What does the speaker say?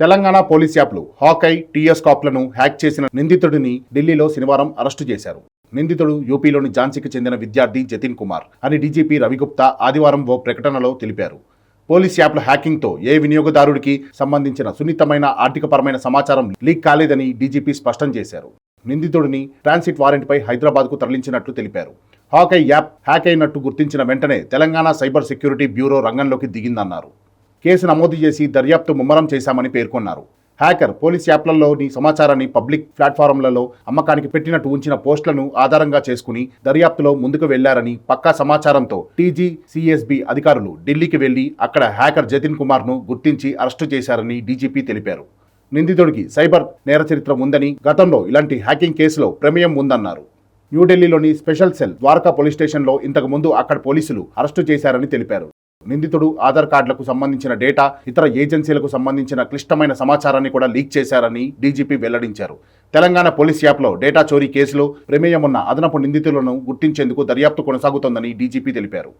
Telangana police యాప్లు హాకై TS కాప్లను hack చేసిన నిందితుడిని ఢిల్లీలో శనివారం అరెస్టు చేశారు. నిందితుడు యూపీలోని ఝాన్సీకి చెందిన విద్యార్థి జతిన్ కుమార్ అని డీజీపీ రవిగుప్తా ఆదివారం ఓ ప్రకటనలో తెలిపారు. పోలీస్ యాప్ల హ్యాకింగ్తో ఏ వినియోగదారుడికి సంబంధించిన సున్నితమైన ఆర్థికపరమైన సమాచారం లీక్ కాలేదని డీజీపీ స్పష్టం చేశారు. నిందితుడిని ట్రాన్సిట్ వారెంట్పై హైదరాబాద్కు తరలించినట్లు తెలిపారు. హాకై యాప్ హ్యాక్ అయినట్టు గుర్తించిన వెంటనే తెలంగాణ సైబర్ సెక్యూరిటీ బ్యూరో రంగంలోకి దిగిందన్నారు. కేసు నమోదు చేసి దర్యాప్తు ముమ్మరం చేశామని పేర్కొన్నారు. హ్యాకర్ పోలీస్ యాప్లలోని సమాచారాన్ని పబ్లిక్ ప్లాట్ఫారంలలో అమ్మకానికి పెట్టినట్టు ఉంచిన పోస్టులను ఆధారంగా చేసుకుని దర్యాప్తులో ముందుకు వెళ్ళారని పక్కా సమాచారంతో టీజీ సిఎస్బి అధికారులు ఢిల్లీకి వెళ్ళి అక్కడ హ్యాకర్ జతిన్ కుమార్ను గుర్తించి అరెస్టు చేశారని డీజీపీ తెలిపారు. నిందితుడికి సైబర్ నేర చరిత్ర ఉందని గతంలో ఇలాంటి హ్యాకింగ్ కేసులో ప్రమేయం ఉందన్నారు. న్యూఢిల్లీలోని స్పెషల్ సెల్ ద్వారకా పోలీస్ స్టేషన్లో ఇంతకు ముందు అక్కడ పోలీసులు అరెస్టు చేశారని తెలిపారు. నిందితుడు ఆధార్ కార్డులకు సంబంధించిన డేటా ఇతర ఏజెన్సీలకు సంబంధించిన క్లిష్టమైన సమాచారాన్ని కూడా లీక్ చేశారని డీజీపీ వెల్లడించారు. తెలంగాణ పోలీస్ యాప్లో డేటా చోరీ కేసులో ప్రమేయం ఉన్న అదనపు నిందితులను గుర్తించేందుకు దర్యాప్తు కొనసాగుతోందని డీజీపీ తెలిపారు.